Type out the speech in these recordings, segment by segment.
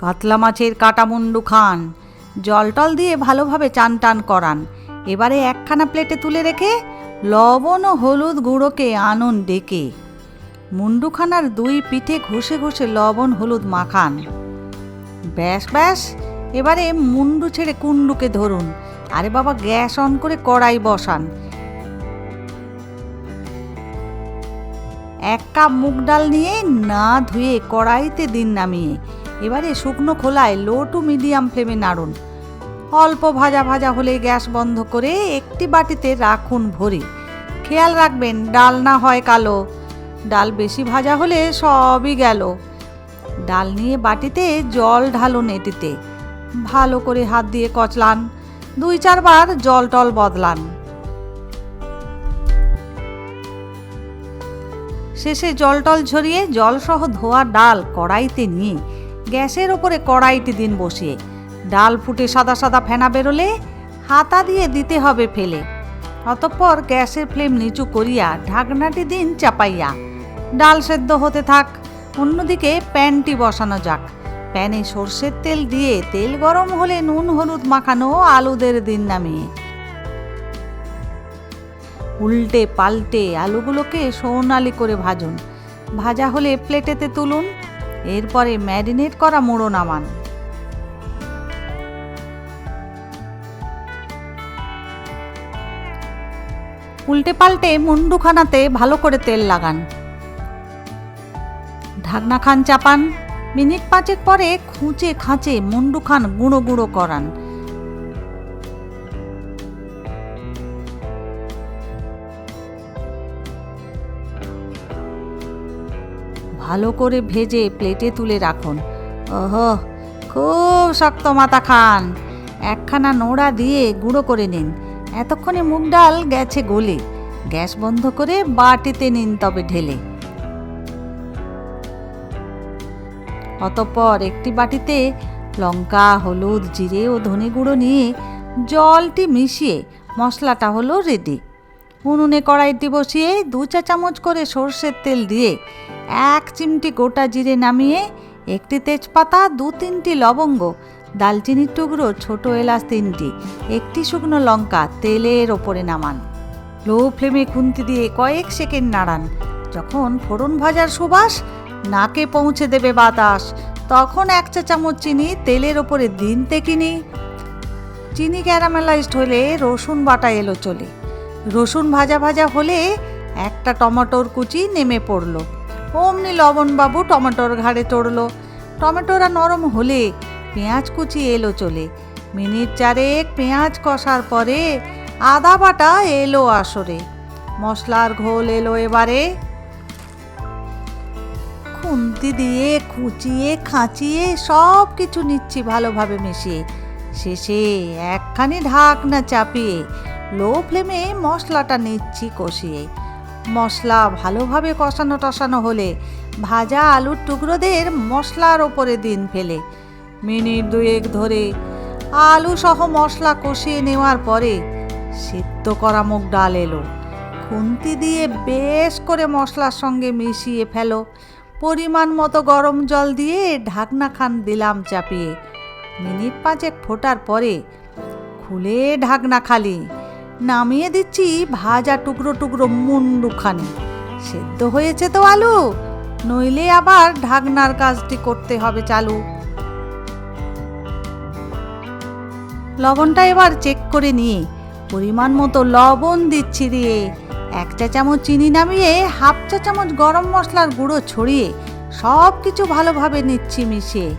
কাতলা মাছের কাটা মুন্ডু খান। জল টল দিয়ে ভালোভাবে চান টান করান। এবারে একখানা প্লেটে তুলে রেখে লবণ ও হলুদ গুঁড়োকে আনন ডেকে। মুন্ডুখানার দুই পিঠে ঘষে ঘষে লবণ হলুদ মাখান। ব্যাস ব্যাস, এবারে মুন্ডু ছেড়ে কুন্ডুকে ধরুন। আরে বাবা, গ্যাস অন করে কড়াই বসান। এক কাপ মুগ ডাল নিয়ে না ধুয়ে কড়াইতে দিন নামিয়ে এবারে শুকনো খোলায় লো টু মিডিয়াম ফ্লেমে নাড়ুন। অল্প ভাজা ভাজা হলে গ্যাস বন্ধ করে একটি বাটিতে রাখুন ভরে। খেয়াল রাখবেন, ডাল না হয় কালো। ডাল বেশি ভাজা হলে সবই গেল। ডাল নিয়ে বাটিতে জল ঢালুন এটিতে। ভালো করে হাত দিয়ে কচলান। দুই চারবার জল টল বদলান। শেষে জল টল ঝরিয়ে জলসহ ধোয়া ডাল কড়াইতে নিয়ে গ্যাসের ওপরে কড়াইটি দিন বসিয়ে। ডাল ফুটে সাদা সাদা ফেনা বেরোলে হাতা দিয়ে দিতে হবে ফেলে। অতঃপর গ্যাসের ফ্লেম নিচু করিয়া ঢাকনাটি দিন চাপাইয়া। ডাল সেদ্ধ হতে থাক, অন্যদিকে প্যানটি বসানো যাক। প্যানে সর্ষের তেল দিয়ে তেল গরম হলে নুন, হলুদ মাখানো আলুদের দিন নামিয়ে। উল্টে পাল্টে আলুগুলোকে সোনালি করে ভাজুন। ভাজা হলে প্লেটেতে তুলুন এরপরে ম্যারিনেট করা মোড়ো নামান উল্টে পাল্টে মুন্ডুখানাতে ভালো করে তেল লাগান। ঢাকনা খান চাপান। মিনিট পাঁচেক পরে খুঁচে খাঁচে মুন্ডু খান গুঁড়ো গুঁড়ো করান। ভালো করে ভেজে প্লেটে তুলে রাখুন। ওহো, খুব শক্ত মাথা খান। একখানা নোড়া দিয়ে গুঁড়ো করে নিন। এতক্ষণে মুগ ডাল গেছে গলে। গ্যাস বন্ধ করে বাটিতে নিন তবে ঢেলে। অতঃপর একটি বাটিতে লঙ্কা, হলুদ, জিরে ও ধনে গুঁড়ো নিয়ে জলটি মিশিয়ে মশলাটা হলো রেডি উনুনে কড়াইটি বসিয়ে দু চা চামচ করে সর্ষের তেল দিয়ে এক চিমটি গোটা জিরে নামিয়ে, একটি তেজপাতা, দু তিনটি লবঙ্গ দালচিনির টুকরো, ছোট এলাচ তিনটি, একটি শুকনো লঙ্কা তেলের ওপরে নামান। লো ফ্লেমে খুন্তি দিয়ে কয়েক সেকেন্ড নাড়ান। যখন ফোড়ন ভাজার সুবাস, নাকে পৌঁছে দেবে বাতাস। তখন এক চা চামচ চিনি তেলের ওপরে দিন তেকিনি চিনি ক্যারামেলাইজড হলে রসুন বাটা এলো চলে। রসুন ভাজা ভাজা হলে একটা টমেটোর কুচি নেমে পড়ল। অমনি লবণবাবু টমেটোর ঘাড়ে চড়ল। টমেটোরা নরম হলে পেঁয়াজ কুচি এলো চলে। মিনিট চারেক পেঁয়াজ কষার পরে আদা বাটা এলো আসরে। মশলার ঘোল এলো এবারে। খুন্তি দিয়ে খুঁচিয়ে খাঁচিয়ে সব কিছু নিচ্ছি ভালোভাবে মিশিয়ে। শেষে একখানি ঢাকনা চাপিয়ে লো ফ্লেমে মশলাটা নিচ্ছি কষিয়ে। মশলা ভালোভাবে কষানো টসানো হলে ভাজা আলুর টুকরোদের মশলার ওপরে দিন ফেলে। মিনিট দুয়েক ধরে আলু সহ মশলা কষিয়ে নেওয়ার পরে সিদ্ধ করা মুগ ডাল এলো। খুন্তি দিয়ে বেশ করে মশলার সঙ্গে মিশিয়ে ফেলো। পরিমাণ মতো গরম জল দিয়ে ঢাকনা খান দিলাম চাপিয়ে। মিনিট পাঁচেক ফোটার পরে খুলে ঢাকনা খালি। নামিয়ে দিচ্ছি ভাজা টুকরো টুকরো মুন্ডুখানি। সেদ্ধ হয়েছে তো আলু। নইলে আবার ঢাকনার কাজটি করতে হবে চালু। লবণটা এবার চেক করে নিয়ে পরিমাণ মতো লবণ দিচ্ছি দিয়ে এক চা চামচ চিনি নামিয়ে হাফ চা চামচ গরম মশলার গুঁড়ো ছড়িয়ে সব কিছু ভালোভাবে নিচ্ছি মিশিয়ে।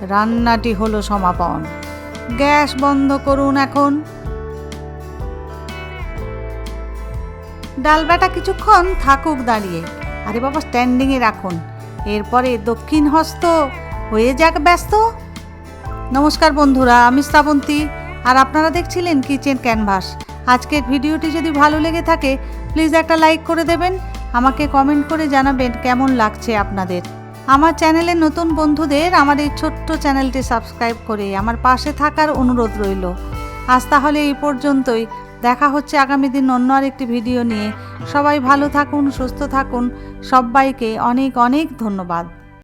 রান্নাটি হলো সমাপন। গ্যাস বন্ধ করুন এখন। ডাল বাটা কিছুক্ষণ থাকুক দাঁড়িয়ে। আরে বাবা স্ট্যান্ডিংয়ে রাখুন। এরপরে দক্ষিণ হস্ত হয়ে যাক ব্যস্ত। নমস্কার বন্ধুরা, আমি শ্রাবন্তী। আর আপনারা দেখছিলেন কিচেন ক্যানভাস। আজকের ভিডিওটি যদি ভালো লেগে থাকে প্লিজ একটা লাইক করে দেবেন। আমাকে কমেন্ট করে জানাবেন কেমন লাগছে আপনাদের। আমার চ্যানেলে নতুন বন্ধুদের আমার এই ছোট্ট চ্যানেলটি সাবস্ক্রাইব করে আমার পাশে থাকার অনুরোধ রইল। আজ তাহলে এই পর্যন্তই। দেখা হচ্ছে আগামী দিন অন্য আরেকটি ভিডিও নিয়ে। সবাই ভালো থাকুন, সুস্থ থাকুন। সবাইকে অনেক অনেক ধন্যবাদ।